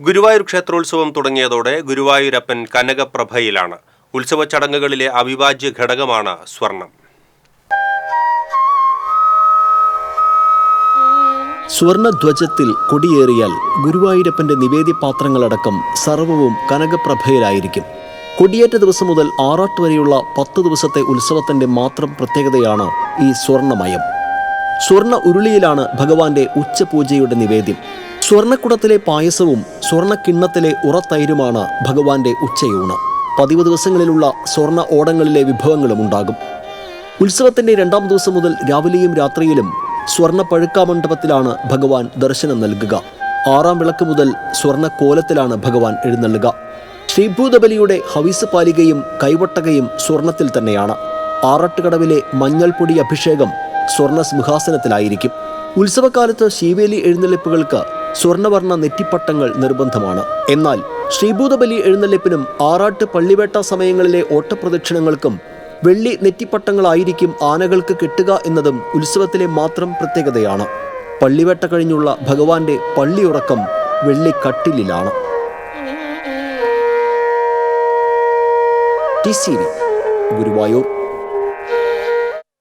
ഗുരുവായൂർ ക്ഷേത്രോത്സവം തുടങ്ങിയതോടെ ഗുരുവായൂരപ്പൻ കനകപ്രഭയിലാണ്. ഉത്സവ ചടങ്ങുകളിലെ അവിഭാജ്യ ഘടകമാണ് സ്വർണം. സ്വർണധ്വജത്തിൽ കൊടിയേറിയാൽ ഗുരുവായൂരപ്പന്റെ നിവേദ്യപാത്രങ്ങളടക്കം സർവവും കനകപ്രഭയിലായിരിക്കും. കൊടിയേറ്റ ദിവസം മുതൽ ആറാട്ട് വരെയുള്ള പത്ത് ദിവസത്തെ ഉത്സവത്തിന്റെ മാത്രം പ്രത്യേകതയാണ് ഈ സ്വർണമയം. സ്വർണ ഉരുളിയിലാണ് ഭഗവാന്റെ ഉച്ചപൂജയുടെ നിവേദ്യം. സ്വർണക്കുടത്തിലെ പായസവും സ്വർണക്കിണ്ണത്തിലെ ഉറത്തൈരുമാണ് ഭഗവാന്റെ ഉച്ചയൂണ്. പതിവ് ദിവസങ്ങളിലുള്ള സ്വർണ ഓടങ്ങളിലെ വിഭവങ്ങളും ഉണ്ടാകും. ഉത്സവത്തിന്റെ രണ്ടാം ദിവസം മുതൽ രാവിലെയും രാത്രിയിലും സ്വർണ പഴുക്കാമണ്ഡപത്തിലാണ് ഭഗവാൻ ദർശനം നൽകുക. ആറാം വിളക്ക് മുതൽ സ്വർണ കോലത്തിലാണ് ഭഗവാൻ എഴുന്നള്ളുക. ശ്രീഭൂതബലിയുടെ ഹവിസ് പാലികയും കൈവട്ടകയും സ്വർണത്തിൽ തന്നെയാണ്. ആറട്ടുകടവിലെ മഞ്ഞൾപ്പൊടി അഭിഷേകം സ്വർണ സിംഹാസനത്തിലായിരിക്കും. ഉത്സവകാലത്ത് ശീവേലി എഴുന്നള്ളിപ്പുകൾക്ക് സ്വർണവർണ നെറ്റിപ്പട്ടങ്ങൾ നിർബന്ധമാണ്. എന്നാൽ ശ്രീഭൂതബലി എഴുന്നള്ളിപ്പിനും ആറാട്ട് പള്ളിവേട്ട സമയങ്ങളിലെ ഓട്ടപ്രദക്ഷിണങ്ങൾക്കും വെള്ളി നെറ്റിപ്പട്ടങ്ങളായിരിക്കും ആനകൾക്ക് കെട്ടുക എന്നതും ഉത്സവത്തിലെ മാത്രം പ്രത്യേകതയാണ്. പള്ളിവേട്ട കഴിഞ്ഞുള്ള ഭഗവാന്റെ പള്ളിയുറക്കം വെള്ളിക്കട്ടിലിലാണ്. T C V Guruvayur.